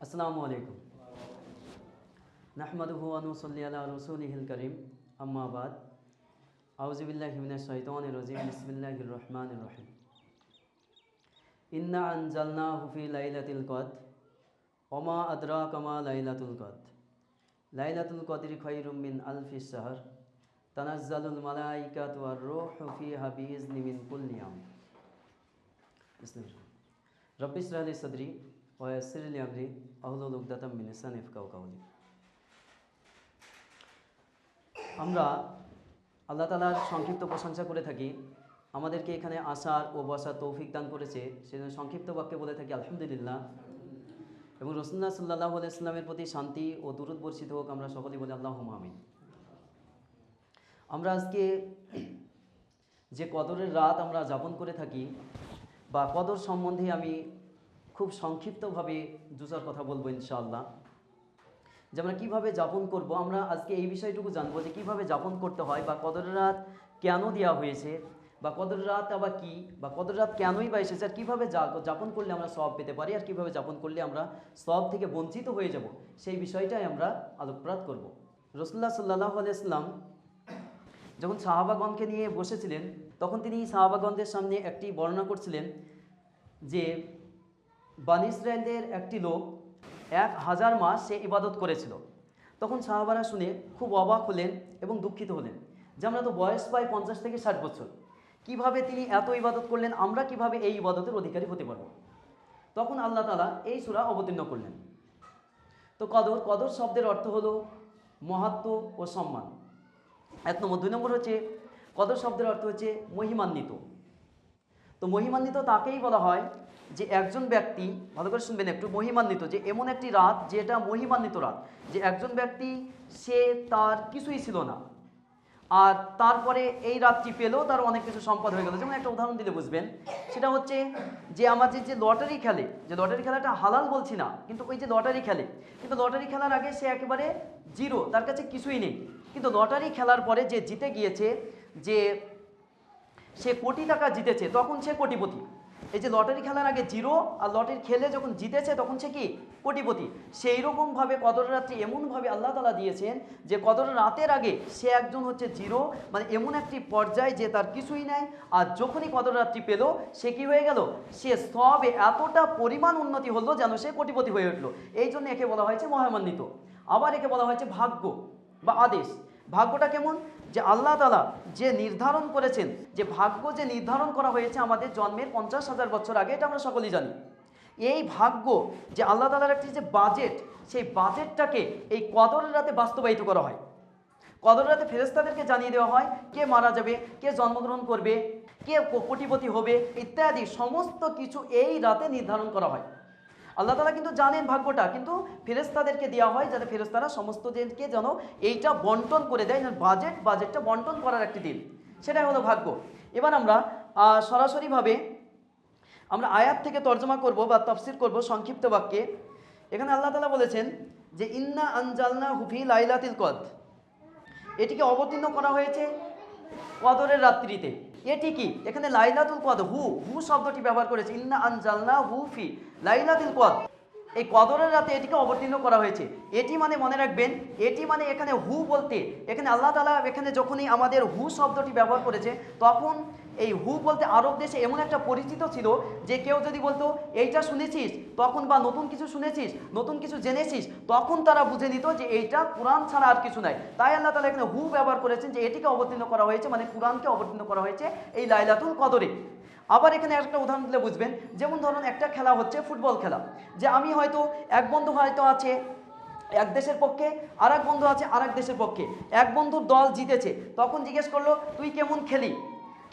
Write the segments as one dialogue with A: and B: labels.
A: আসসালামু আলাইকুম নাহমাদুহু আনুসল্লি আলা রসুলিহিল করিম আম্মাবাদ আউজিবিল্লাহ মিনাশ শাইতানির রাজিম বিসমিল্লাহির রহমানির রহিম ইন্না আনজালনাহু ফি লাইলাতিল কদর ওমা আদরাকা মা লাইলাতুল কদর লাইলাতুল কদরি খায়রুম মিন আলফি শাহর তানাজ্জালুল মালাইকাতু ওয়ার রূহু ফিহা বিইজনি মিন কুল্লি আমর বিসমিল্লাহ রব্বিস রাহলি সদরি ওয়াসির লি আমরি আহলুল উকদাতাম মিন লিসানি ইয়াফকাহু কাওলি আমরা আল্লাহ তালার সংক্ষিপ্ত প্রশংসা করে থাকি। আমাদেরকে এখানে আসার ও বসার তৌফিক দান করেছে। সেজন্য সংক্ষিপ্ত বাক্যে বলে থাকি, আলহামদুলিল্লাহ। এবং রসুল্লাহ সাল্লাহ ইসলামের প্রতি শান্তি ও দুরুদ বর্ষিত হোক, আমরা সকলেই বলি আল্লাহ আমিন। আমরা আজকে যে কদরের রাত আমরা যাপন করে থাকি, বা কদর সম্বন্ধে আমি খুব সংক্ষিপ্তভাবে দুচার কথা বলব ইনশাআল্লাহ। যে আমরা কীভাবে যাপন করব, আমরা আজকে এই বিষয়টুকু জানব যে কীভাবে যাপন করতে হয় বা কদরের রাত কেন দেওয়া হয়েছে, বা কদরের রাত আবার কী, বা কদরের রাত কেনই বা এসেছে, আর কীভাবে যাপন করলে আমরা সব পেতে পারি, আর কীভাবে যাপন করলে আমরা সব থেকে বঞ্চিত হয়ে যাব, সেই বিষয়টাই আমরা আলোকপাত করব। রসুল্লাহ সাল্লাহ আলাইসলাম যখন সাহাবাগণকে নিয়ে বসেছিলেন, তখন তিনি সাহাবাগণদের সামনে একটি বর্ণনা করছিলেন যে বানি ইসরায়েলদের একটি লোক এক হাজার মাস সে ইবাদত করেছিল। তখন সাহাবারা শুনে খুব অবাক হলেন এবং দুঃখিত হলেন যে আমরা তো বয়স পাই পঞ্চাশ থেকে ষাট বছর। কীভাবে তিনি এত ইবাদত করলেন? আমরা কীভাবে এই ইবাদতের অধিকারী হতে পারব? তখন আল্লাহ তালা এই সূরা অবতীর্ণ করলেন। তো কদর কদর শব্দের অর্থ হলো মহাত্ম ও সম্মান। এক নম্বর। দুই নম্বর হচ্ছে, কদর শব্দের অর্থ হচ্ছে মহিমান্বিত। তো মহিমান্বিত তাকেই বলা হয় যে একজন ব্যক্তি, ভালো করে শুনবেন একটু, মহিমান্বিত, যে এমন একটি রাত যেটা মহিমান্বিত রাত, যে একজন ব্যক্তি, সে তার কিছুই ছিল না। আর তারপরে এই রাতটি পেলেও তার অনেক কিছু সম্পদ হয়ে গেল। যেমন একটা উদাহরণ দিলে বুঝবেন, সেটা হচ্ছে যে আমাদের যে লটারি খেলে, যে লটারি খেলাটা হালাল বলছি না, কিন্তু ওই যে লটারি খেলে, কিন্তু লটারি খেলার আগে সে একেবারে জিরো, তার কাছে কিছুই নেই। কিন্তু লটারি খেলার পরে যে জিতে গিয়েছে, যে সে কোটি টাকা জিতেছে, তখন সে কোটিপতি। এই যে লটারি খেলার আগে জিরো আর লটারি খেলে যখন জিতেছে তখন সে কি? কোটিপতি। সেই রকমভাবে কদর রাত্রি এমনভাবে আল্লাহ তালা দিয়েছেন যে কদর রাতের আগে সে একজন হচ্ছে জিরো মানে এমন একটি পর্যায় যে তার কিছুই নাই। আর যখনই কদর রাত্রি পেল, সে কি হয়ে গেল? সে সবে এতটা পরিমাণ উন্নতি হলো যেন সে কোটিপতি হয়ে উঠল। এই জন্য একে বলা হয়েছে মহামান্বিত। আবার একে বলা হয়েছে ভাগ্য বা আদেশ। ভাগ্যটা কেমন? যে আল্লাহ তালা যে নির্ধারণ করেছেন, যে ভাগ্য যে নির্ধারণ করা হয়েছে আমাদের জন্মের পঞ্চাশ হাজার বছর আগে, এটা আমরা সকলেই জানি। এই ভাগ্য যে আল্লাহ তালার একটি যে বাজেট সেই বাজেটটাকে এই কদরের রাতে বাস্তবায়িত করা হয়। কদর রাতে ফেরেস্তাদেরকে জানিয়ে দেওয়া হয়, কে মারা যাবে, কে জন্মগ্রহণ করবে কে, কোটিপতি হবে, ইত্যাদি সমস্ত কিছু এই রাতে নির্ধারণ করা হয়। আল্লাহ তালা কিন্তু জানেন ভাগ্যটা। কিন্তু ফেরেস্তাদেরকে দেওয়া হয় যাতে ফেরেস্তারা সমস্ত জনকে যেন এইটা বন্টন করে দেয় বাজেট বাজেটটা বন্টন করার একটি দিন। সেটাই হলো ভাগ্য। এবার আমরা সরাসরিভাবে আমরা আয়াত থেকে তর্জমা করব বা তফসির করব সংক্ষিপ্ত বাক্যে। এখানে আল্লাহ তালা বলেছেন যে, ইন্না আনজালনা হুফি লাইলাতিল কদ এটিকে অবতীর্ণ করা হয়েছে কদরের রাত্রিতে। এটি কি এখানে লাইলাতুল কদ হু হু শব্দটি ব্যবহার করেছে, ইন্না আনজালনা হু ফি, লাইলাতুল কদ এই কদরের রাতে এটিকে অবতীর্ণ করা হয়েছে। এটি মানে মনে রাখবেন, এটি মানে এখানে হু বলতে, এখানে আল্লাহ তালা এখানে যখনই আমাদের হু শব্দটি ব্যবহার করেছে, তখন এই হু বলতে আরব দেশে এমন একটা পরিচিত ছিল যে কেউ যদি বলতো, এইটা শুনেছিস? তখন বা, নতুন কিছু শুনেছিস? নতুন কিছু জেনেছিস? তখন তারা বুঝে নিত যে এইটা কোরআন ছাড়া আর কিছু নাই। তাই আল্লাহ তালা এখানে হু ব্যবহার করেছেন যে এটিকে অবতীর্ণ করা হয়েছে মানে কোরআনকে অবতীর্ণ করা হয়েছে এই লাইলাতুল কদরে। আবার এখানে একটা উদাহরণ দিলে বুঝবেন। যেমন ধরুন, একটা খেলা হচ্ছে ফুটবল খেলা। যে আমি হয়তো এক বন্ধু হয়তো আছে এক দেশের পক্ষে আর বন্ধু আছে আর দেশের পক্ষে। এক বন্ধুর দল জিতেছে, তখন জিজ্ঞেস করল, তুই কেমন খেলি?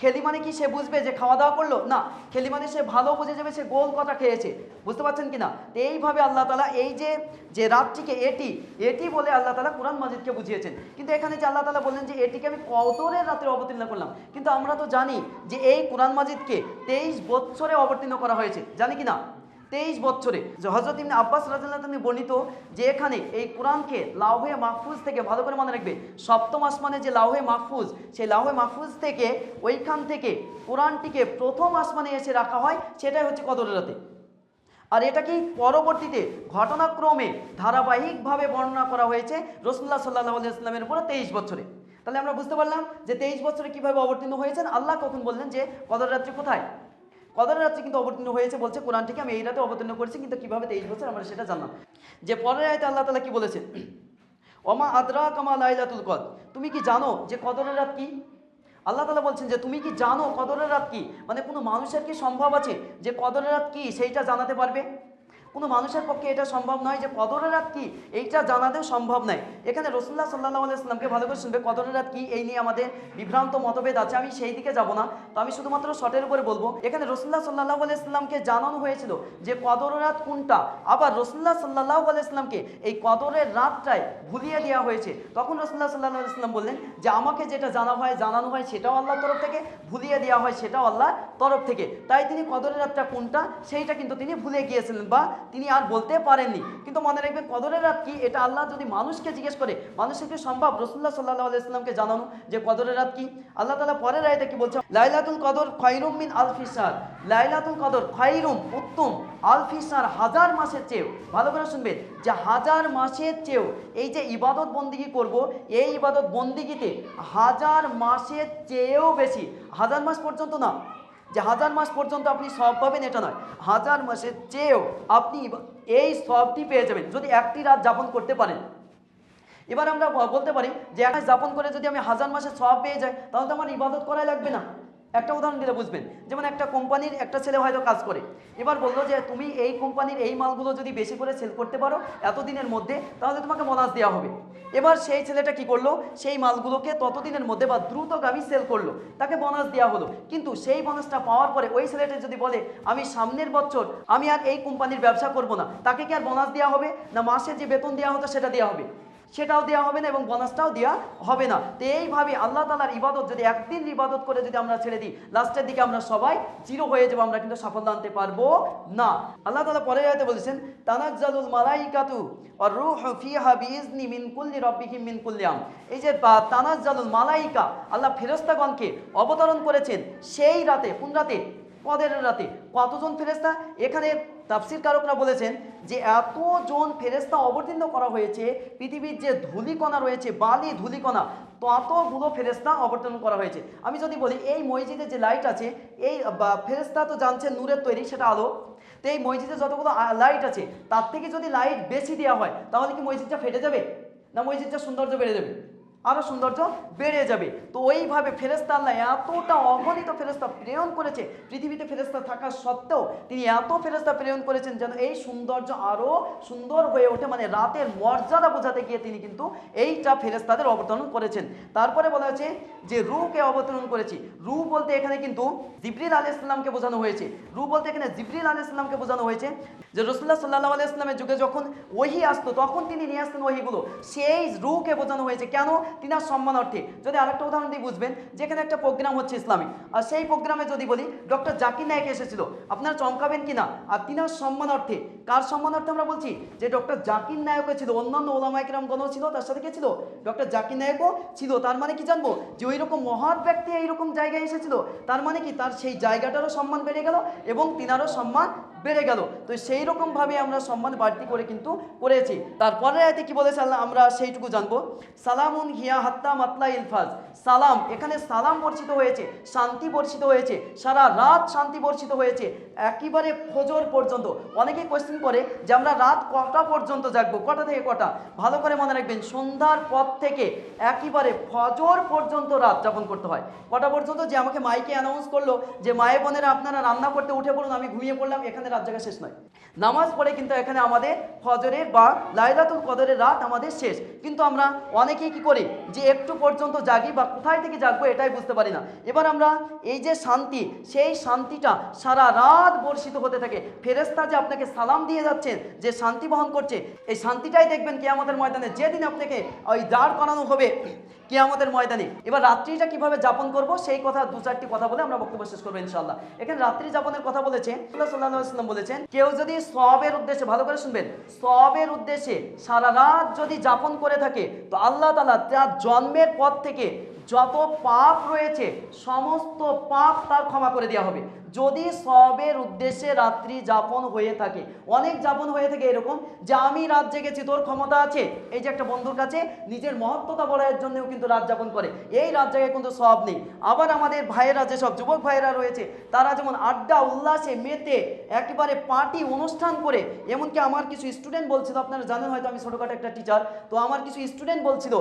A: খেলি মানে কি সে বুঝবে যে খাওয়া দাওয়া করল? না, খেলি মানে সে ভালো বুঝে যাবে সে গোল কথা খেয়েছে। বুঝতে পারছেন কি না তো এইভাবে আল্লাহ তালা এই যে যে রাতটিকে এটি এটি বলে আল্লাহ তালা কোরআন মাজিদকে বুঝিয়েছেন। কিন্তু এখানে যে আল্লাহ তালা বললেন যে এটিকে আমি কদরের রাতে অবতীর্ণ করলাম। কিন্তু আমরা তো জানি যে এই কোরআন মাজিদকে তেইশ বৎসরে অবতীর্ণ করা হয়েছে। জানি কি না তেইশ বছরে হজরত ইবনে আব্বাস রাজিল্লাহ তিনি বর্ণিত যে এখানে এই কোরআনকে লাউহে মাহফুজ থেকে ভালো করে মনে রাখবে। সপ্তম আসমানে যে লাউহে মাহফুজ, সেই লাউহে মাহফুজ থেকে ওইখান থেকে কোরআনটিকে প্রথম আসমানে এসে রাখা হয়, সেটাই হচ্ছে কদরের রাতে। আর এটা কি পরবর্তীতে ঘটনাক্রমে ধারাবাহিকভাবে বর্ণনা করা হয়েছে রসুল্লাহ সাল্লাহ ইসলামের উপরে তেইশ বছরে? তাহলে আমরা বুঝতে পারলাম যে তেইশ বছরে কীভাবে অবতীর্ণ হয়েছেন। আল্লাহ কখন বললেন যে কদর রাত্রি কোথায়? কদর রাত্রে কিন্তু অবতীর্ণ হয়েছে বলছে কোরআন থেকে আমি এই রাতে অবতীর্ণ করেছি, কিন্তু কীভাবে তেইশ বছর আমরা সেটা জানলাম। যে পরের আয়তে আল্লাহ তালা কি বলেছে? অমা আদ্রা কামা লাইলাতুল কদ তুমি কি জানো যে কদরের রাত কি? আল্লাহ তালা বলছেন যে তুমি কি জানো কদরের রাত কি? মানে কোনো মানুষের কি সম্ভব আছে যে কদরের রাত কি? সেইটা জানাতে পারবে? কোনো মানুষের পক্ষে এটা সম্ভব নয় যে কদরের রাত কি? এইটা জানাতেও সম্ভব নয়। এখানে রসুল্লাহ সাল্লাহ আলাইসলামকে ভালো করে শুনবে, কদরের রাত কি? এই নিয়ে আমাদের বিভ্রান্ত মতভেদ আছে। আমি সেই দিকে যাব না। তো আমি শুধুমাত্র শটের উপরে বলব, এখানে রসুল্লাহ সাল্লাহ আলাইসলামকে জানানো হয়েছিল যে কদরের রাত কোনটা? আবার রসুল্লাহ সাল্লাহ আলাইসলামকে এই কদরের রাতটায় ভুলিয়ে দেওয়া হয়েছে। তখন রসুল্লাহ সাল্লাহ আলাইসলাম বললেন যে আমাকে যেটা জানা হয়, জানানো হয় সেটাও আল্লাহর তরফ থেকে, ভুলিয়ে দেওয়া হয় সেটাও আল্লাহর তরফ থেকে। তাই তিনি কদরের রাতটা কোনটা? সেইটা কিন্তু তিনি ভুলে গিয়েছিলেন বা তিনি আর বলতে পারেননি। কিন্তু মনে রাখবেন কদরের রাত কি? এটা আল্লাহ যদি মানুষকে জিজ্ঞেস করে, মানুষের কি সম্ভব? রসুল্লাহ সাল্লাহ আলাইসলামকে জানানো যে কদরের রাত কি? আল্লাহ তালা পরের রায়তে কি বলছে লাইলাতুল কদর খৈরুম মিন আলফিসার লাইলাতুল কদর খৈরুম উত্তম আলফিসার হাজার মাসের চেয়েও। ভালো করে শুনবেন, যে হাজার মাসের চেয়েও এই যে ইবাদত বন্দিগি করব, এই ইবাদত বন্দিগিতে হাজার মাসের চেয়েও বেশি। হাজার মাস পর্যন্ত না যে হাজার মাস পর্যন্ত আপনি সব পাবেন, এটা নয়। হাজার মাসের চেয়েও আপনি এই সবটি পেয়ে যাবেন, যদি একটি রাত যাপন করতে পারেন। এবার আমরা বলতে পারি যে, এক মাস যাপন করে যদি আমি হাজার মাসের সব পেয়ে যাই, তাহলে তো আমার ইবাদত করাই লাগবে না। একটা উদাহরণ দিলে বুঝবেন। যেমন একটা কোম্পানির একটা ছেলে হয়তো কাজ করে। এবার বলল যে, তুমি এই কোম্পানির এই মালগুলো যদি বেশি করে সেল করতে পারো এতদিনের মধ্যে, তাহলে তোমাকে বোনাস দেওয়া হবে। এবার সেই ছেলেটা কি করল? সেই মালগুলোকে ততদিনের মধ্যে বা দ্রুতগামী সেল করল। তাকে বোনাস দেওয়া হলো। কিন্তু সেই বোনাসটা পাওয়ার পরে ওই ছেলেটা যদি বলে, আমি সামনের বছর, আমি আর এই কোম্পানির ব্যবসা করব না। তাকে কি আর বোনাস দেওয়া হবে? না মাসে যে বেতন দেওয়া হতো সেটা দেওয়া হবে। সেটাও দেওয়া হবে না এবং বোনাসটাও দেওয়া হবে না। তো এইভাবে আল্লাহ তালার ইবাদত যদি একদিন ইবাদত করে যদি আমরা ছেড়ে দিই, লাস্টের দিকে আমরা সবাই জিরো হয়ে যাব, আমরা কিন্তু সাফল্য আনতে পারব না। আল্লাহ তালা পরে আয়তে বলেছেন, তানাজ্জালুল মালাইকাতু আর রুহ ফিহা বিইজনি মিন কুল্লি রাব্বিহিম মিন কুল্লি আম। এই যে বা তানাজ্জালুল মালাইকা, আল্লাহ ফেরেশতাগণকে অবতরণ করেছেন সেই রাতে, কোন রাতে? কদের রাতে কতজন ফেরেস্তা এখানে তাফসির কারকরা বলেছেন যে এতজন ফেরেস্তা অবতীর্ণ করা হয়েছে, পৃথিবীর যে ধূলিকণা রয়েছে, বালি ধূলিকণা, ততগুলো ফেরেস্তা অবতীর্ণ করা হয়েছে। আমি যদি বলি, এই মসজিদে যে লাইট আছে, এই ফেরেস্তা তো জানছেন নূরের তৈরি, সেটা আলো। তো এই মসজিদে যতগুলো লাইট আছে, তার থেকে যদি লাইট বেশি দেওয়া হয়, তাহলে কি মসজিদটা ফেটে যাবে? না মসজিদটা সৌন্দর্য বেড়ে যাবে? আরও সৌন্দর্য বেড়ে যাবে। তো ওইভাবে ফেরেস্তা আল্লাহ এতটা অগণিত ফেরেস্তা প্রেরণ করেছে, পৃথিবীতে ফেরেস্তা থাকা সত্ত্বেও তিনি এত ফেরেস্তা প্রেরণ করেছেন যেন এই সৌন্দর্য আরও সুন্দর হয়ে ওঠে। মানে রাতের মর্যাদা বোঝাতে গিয়ে তিনি কিন্তু এইটা ফেরেস্তাদের অবতরণ করেছেন। তারপরে বলা হয়েছে যে রুকে অবতরণ করেছি। রু বলতে এখানে কিন্তু জিবরিল আলী ইসলামকে বোঝানো হয়েছে। রু বলতে এখানে জিবরিল আলী ইসলামকে বোঝানো হয়েছে যে রসুল্লাহ সাল্লাহ আলি ইসলামের যুগে যখন ওহি আসতো, তখন তিনি নিয়ে আসতেন ওহিগুলো। সেই রুকে বোঝানো হয়েছে। কেন? তিনার সম্মানার্থে যদি আরেকটা উদাহরণ দিয়ে বুঝবেন, যেখানে একটা প্রোগ্রাম হচ্ছে ইসলামিক আর সেই প্রোগ্রামে যদি বলি, ডক্টর জাকির নায়ক এসেছিল। আপনারা চমকাবেন কি না আর তিনার সম্মানার্থে কার সম্মানার্থে আমরা বলছি? যে ডক্টর জাকির নায়কও ছিল, অন্যান্য ওলামাইকরাম গণও ছিল, তার সাথে কে ছিল? ডক্টর জাকির নায়কও ছিল। তার মানে কি জানব? যে ওই রকম মহৎ ব্যক্তি এইরকম জায়গায় এসেছিল। তার মানে কি? তার সেই জায়গাটারও সম্মান বেড়ে গেল এবং তিনারও সম্মান বেড়ে গেল। তো সেই রকম ভাবে আমরা সম্মান বাড়তি করে কিন্তু করেছি। তারপরে আয়তে কি বলেছে আল্লাহ? আমরা সেইটুকু জানব। সালামুন হিয়া হাত্তা মাতলা ইলফাজ। সালাম, এখানে সালাম বর্ষিত হয়েছে, শান্তি বর্ষিত হয়েছে, সারা রাত শান্তি বর্ষিত হয়েছে, একেবারে ফজর পর্যন্ত। অনেকেই কোয়েশ্চেন করে যে আমরা রাত কটা পর্যন্ত জাগবো? কটা থেকে কটা? ভালো করে মনে রাখবেন, সন্ধ্যার পর থেকে একেবারে ফজর পর্যন্ত রাত যাপন করতে হয়। কটা পর্যন্ত? যে আমাকে মাইকে অ্যানাউন্স করল যে, মায়ে বোনেরা, আপনারা রান্না করতে উঠে পড়ুন, আমি ঘুমিয়ে পড়লাম, এখানে রাত জায়গা শেষ নয়। নামাজ পড়ে কিন্তু এখানে আমাদের ফজরের বা লাইলাতুল কদরের রাত আমাদের শেষ। কিন্তু আমরা অনেকেই কি করি? যে একটু পর্যন্ত জাগি বা কোথায় থেকে জাগবো এটাই বুঝতে পারি না। এবার আমরা এই যে শান্তি, সেই শান্তিটা সারা রাত বর্ষিত হতে থাকে। ফেরেস্তা যে আপনাকে সালাম দিয়ে যাচ্ছেন, যে শান্তি বহন করছে, এই শান্তিটাই দেখবেন কে আমাদের ময়দানে। যেদিন আপনাকে ওই দাঁড় করানো হবে কে আমাদের ময়দানে। এবার রাত্রিটা কীভাবে যাপন করব, সেই কথা দু চারটি কথা বলে আমরা বক্তব্য শেষ করব ইনশাল্লাহ এখানে রাত্রি যাপনের কথা বলেছে। সাল্লাহ সাল্লাম বলেছেন, কেউ যদি সবের উদ্দেশ্যে, ভালো করে শুনবেন সবের উদ্দেশ্যে সারা রাত যদি যাপন করে থাকে, তো আল্লাহ তালা তার জন্মের পর থেকে যত পাপ রয়েছে, সমস্ত পাপ তার ক্ষমা করে দেওয়া হবে। যদি সবের উদ্দেশ্যে রাত্রি যাপন হয়ে থাকে, অনেক যাপন হয়ে থাকে এরকম যে আমি রাত জেগেছি, তোর ক্ষমতা আছে, এই যে একটা বন্ধুর কাছে নিজের মহত্বতা বলার জন্যও কিন্তু রাত যাপন করে। এই রাত জায়গায় কিন্তু সব নেই। আবার আমাদের ভাইয়েরা যেসব যুবক ভাইয়েরা রয়েছে, তারা যেমন আড্ডা, উল্লাসে মেতে একেবারে পার্টি, অনুষ্ঠান করে, এমনকি আমার কিছু স্টুডেন্ট বলছিল, আপনারা জানেন হয়তো আমি ছোটোখাটো একটা টিচার তো আমার কিছু স্টুডেন্ট বলছিল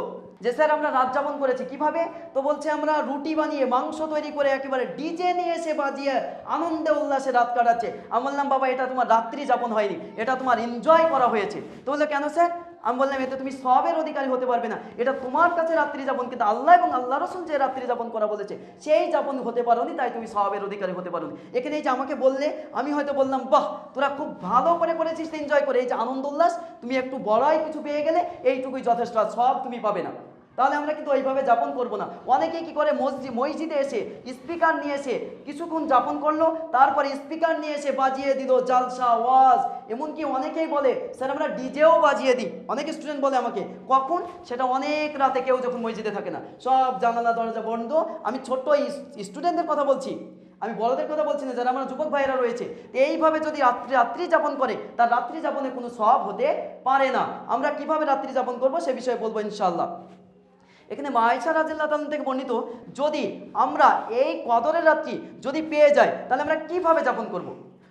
A: যে, স্যার, আমরা রাত যাপন করেছি। কীভাবে? তো বলছে আমরা রুটি বানিয়ে মাংস তৈরি করে একেবারে ডিজে নিয়ে এসে বাজিয়ে আনন্দে উল্লাসে রাত কাটাচ্ছে। আমি বললাম, বাবা, এটা তোমার রাত্রি যাপন হয়নি, এটা তোমার এনজয় করা হয়েছে। তো বলল, কেন স্যার আমি বললাম, এতে তুমি সবের অধিকারী হতে পারবে না। এটা তোমার কাছে রাত্রি যাপন, কিন্তু আল্লাহ এবং আল্লাহ রসুল যে রাত্রি যাপন করা বলেছে, সেই যাপন হতে পারোনি, তাই তুমি সবের অধিকারী হতে পারোনি। এখানে এই যে আমাকে বললে, আমি হয়তো বললাম, বাহ, তোরা খুব ভালো করে করেছিস এনজয় করে। এই যে আনন্দ উল্লাস, তুমি একটু বড়াই কিছু পেয়ে গেলে এইটুকুই যথেষ্ট সব তুমি পাবে না। তাহলে আমরা কিন্তু ওইভাবে যাপন করব না। অনেকে কি করে? মসজিদ মসজিদে এসে স্পিকার নিয়ে এসে কিছুক্ষণ যাপন করল, তারপরে স্পিকার নিয়ে এসে বাজিয়ে দিল জালসা, ওয়াজ। এমনকি অনেকেই বলে, স্যার, আমরা ডিজেও বাজিয়ে দিই। অনেক স্টুডেন্ট বলে আমাকে, কখন? সেটা অনেক রাতে কেউ যখন মসজিদে থাকে না। সব জানালা, দরজা বন্ধ। আমি ছোট্ট স্টুডেন্টদের কথা বলছি। আমি বড়দের কথা বলছি না, যারা আমার যুবক ভাইয়েরা রয়েছে। এইভাবে যদি রাত্রি রাত্রি যাপন করে, তার রাত্রি যাপনে কোনো সব হতে পারে না। আমরা কীভাবে রাত্রি যাপন করব সে বিষয়ে বলব ইনশাল্লাহ এখানে মায়েশা রাজিল্লা থেকে বর্ণিত, যদি আমরা এই কদরের রাত্রি যদি পেয়ে যাই, তাহলে আমরা কীভাবে যাপন করব।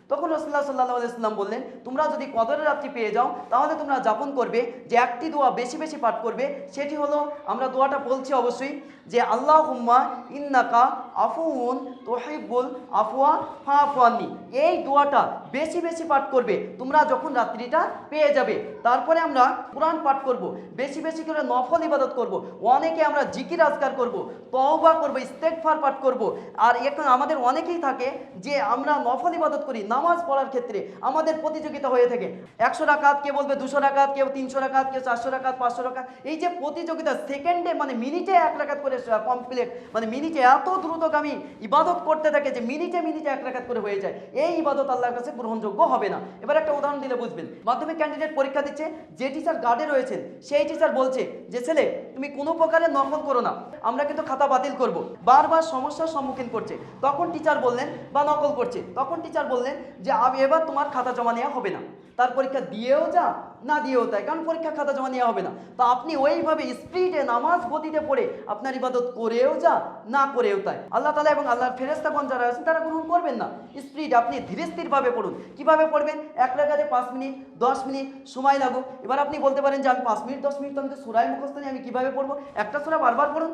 A: তখন রসুল্লাহ সাল্লাহ আলাইসাল্লাম বললেন, তোমরা যদি কদরের রাত্রি পেয়ে যাও, তাহলে তোমরা যাপন করবে যে একটি দোয়া বেশি বেশি পাঠ করবে। সেটি হলো, আমরা দোয়াটা বলছি অবশ্যই যে আল্লাহ হুম্মা ইন্নাকা আফুন তোহিবুল আফুয়া ফাফুয়ানি এই দোয়াটা বেশি বেশি পাঠ করবে, তোমরা যখন রাত্রিটা পেয়ে যাবে। তারপরে আমরা কোরআন পাঠ করব, বেশি বেশি করে নফল ইবাদত করব, অনেকে আমরা জিকির আজকার করব, তওবা করব ইস্তেকফার পাঠ করব। আর এখন আমাদের অনেকেই থাকে যে, আমরা নফল ইবাদত করি নামাজ পড়ার ক্ষেত্রে আমাদের প্রতিযোগিতা হয়ে থাকে। একশো রাকাত কে বলবে দুশো রাকাত, কেউ তিনশো রাকাত, কেউ চারশো রাকাত, পাঁচশো রাকাত। এই যে প্রতিযোগিতা সেকেন্ডে মানে মিনিটে এক রাকাত করে কমপ্লিট মানে মিনিটে এত দ্রুতগামী ইবাদত করতে থাকে যে মিনিটে মিনিটে এক রাকাত করে হয়ে যায়। এই ইবাদত আল্লাহর কাছে গ্রহণযোগ্য হবে না। এবার একটা উদাহরণ দিলে বুঝবেন। মাধ্যমিক ক্যান্ডিডেট পরীক্ষা দিচ্ছে, যে টিচার গার্ডে রয়েছেন, সেই টিচার বলছে যে, ছেলে, তুমি কোনো প্রকারে নকল করো না। আমরা কিন্তু খাতা বাতিল করব। বারবার সমস্যার সম্মুখীন করছে। তখন টিচার বললেন, বা নকল করছে। তখন টিচার বললেন যে আমি এবার তোমার খাতা জমা নেওয়া হবে না। তার পরীক্ষা দিয়েও যা, না দিয়েও তাই, কারণ পরীক্ষা খাতা জমা নেওয়া হবে না। তো আপনি ওইভাবে স্পিডে নামাজ গতিতে পড়ে আপনার ইবাদত করেও যা, না করেও তাই। আল্লাহ তালা এবং আল্লাহর ফেরেস্তাগণ যারা আছেন, তারা গ্রহণ করবেন না। স্পিড আপনি ধীরে স্থিরভাবে পড়ুন। কীভাবে পড়বেন? এক রাখাতে পাঁচ মিনিট, দশ মিনিট, সময় লাগুক এবার আপনি বলতে পারেন যে আমি পাঁচ মিনিট, দশ মিনিট তো আমি তো সুরাই মুখস্থ নেই, আমি কীভাবে পড়ব? একটা সুরা বারবার পড়ুন।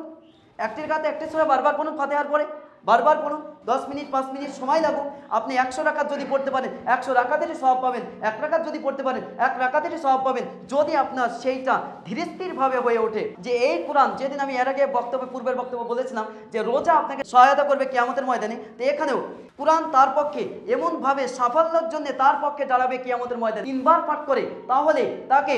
A: একটির কাতে একটি সুরা বারবার পড়ুন, ফাতেহার পরে বারবার পড়ুন। দশ মিনিট, পাঁচ মিনিট সময় লাগুক আপনি একশো রাকাত যদি পড়তে পারেন, একশো রাকাতেরই সব পাবেন, এক রাকাত যদি পড়তে পারেন, এক রাকাতেরই সব পাবেন। যদি আপনার সেইটা ধীরস্থিরভাবে হয়ে ওঠে, যে এই কোরআন, যেদিন আমি এর আগে বক্তব্য, পূর্বের বক্তব্য বলেছিলাম, যে রোজা আপনাকে সহায়তা করবে কিয়ামতের ময়দানে, তো এখানেও কোরআন তার পক্ষে এমনভাবে সাফল্যের জন্য তার পক্ষে দাঁড়াবে কিয়ামতের ময়দানে। তিনবার পাঠ করে, তাহলে তাকে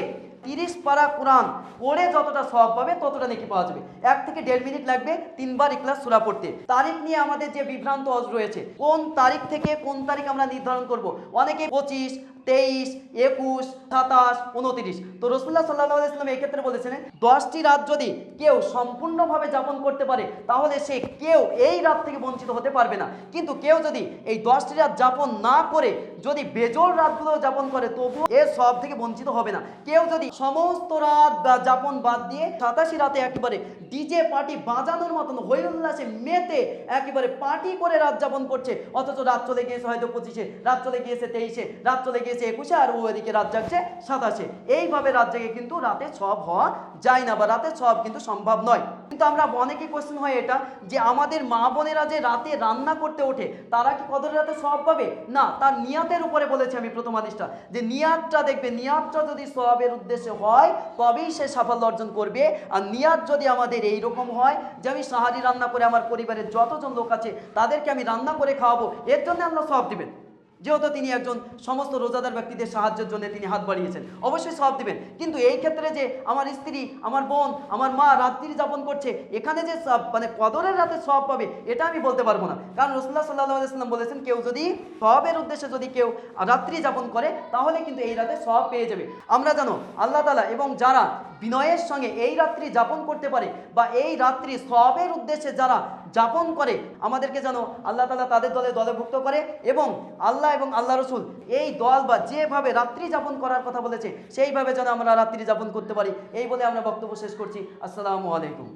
A: তিরিশ পারা কোরআন পড়ে যতটা সব পাবে, ততটা নাকি পাওয়া যাবে। এক থেকে দেড় মিনিট লাগবে তিনবার ইকলাস সুরা পড়তে। তারিখ নিয়ে আমাদের যে বিভ্রান্ত অজ রয়েছে। কোন তারিখ থেকে কোন তারিখ আমরা নির্ধারণ করব? অনেকে পঁচিশ তেইশ, একুশ, সাতাশ, উনত্রিশ। তো রসুল্লাহ সাল্লাহ ইসলাম এই ক্ষেত্রে বলেছেন দশটি রাত যদি কেউ সম্পূর্ণভাবে যাপন করতে পারে, তাহলে সে কেউ এই রাত থেকে বঞ্চিত হতে পারবে না। কিন্তু কেউ যদি এই দশটি রাত যাপন না করে, যদি বেজোর রাতগুলো যাপন করে তবু এ সব থেকে বঞ্চিত হবে না। কেউ যদি সমস্ত রাত যাপন বাদ দিয়ে সাতাশি রাতে একেবারে ডিজে পার্টি বাজানোর মতন হইউল্লাসে মেতে একেবারে পার্টি করে রাত যাপন করছে, অথচ রাত চলে গিয়েছে হয়তো পঁচিশে, রাত চলে গিয়েছে তেইশে, রাত চলে গিয়েছে একুশে আর ও এদিকে রাত জাগছে সাতাশে। এইভাবে রাত জেগে কিন্তু রাতে সব হওয়া যায় না বা রাতে সব কিন্তু সম্ভব নয়। কিন্তু আমরা অনেকেই কোশ্চেন হয় এটা? যে আমাদের মা বোনেরা যে রাতে রান্না করতে ওঠে, তারা কি কদর রাতে সব পাবে? না, তার নিয়াতের উপরে বলেছি আমি প্রথম আদেশটা। যে নিয়াতটা দেখবে, নিয়াতটা যদি সবের উদ্দেশ্যে হয়, তবেই সে সাফল্য অর্জন করবে। আর নিয়াত যদি আমাদের এই রকম হয়, যে আমি সাহারি রান্না করে আমার পরিবারের যতজন লোক আছে, তাদেরকে আমি রান্না করে খাওয়াবো, এর জন্য আল্লাহ সব দিবেন। যেহেতু তিনি একজন সমস্ত রোজাদার ব্যক্তিদের সাহায্যের জন্য তিনি হাত বাড়িয়েছেন। অবশ্যই সব দিবেন। কিন্তু এই ক্ষেত্রে যে আমার স্ত্রী, আমার বোন, আমার মা রাত্রি যাপন করছে, এখানে যে সব- মানে কদরের রাতে সব পাবে, এটা আমি বলতে পারব না। কারণ রসুল্লাহ সাল্লাহ সাল্লাম বলেছেন, কেউ যদি সবের উদ্দেশ্যে যদি কেউ রাত্রি যাপন করে, তাহলে কিন্তু এই রাতে সব পেয়ে যাবে। আমরা জানো, আল্লাহ তালা এবং যারা বিনয়ের সঙ্গে এই রাত্রি যাপন করতে পারে বা এই রাত্রি সবের উদ্দেশ্যে যারা যাপন করে, আমাদেরকে যেন আল্লাহ তালা তাদের দলে দলভুক্ত করে এবং আল্লাহ এবং আল্লাহ রসুল এই দল বা যেভাবে রাত্রি যাপন করার কথা বলেছে, সেইভাবে যেন আমরা রাত্রি যাপন করতে পারি। এই বলে আমরা বক্তব্য শেষ করছি। আসসালামু আলাইকুম।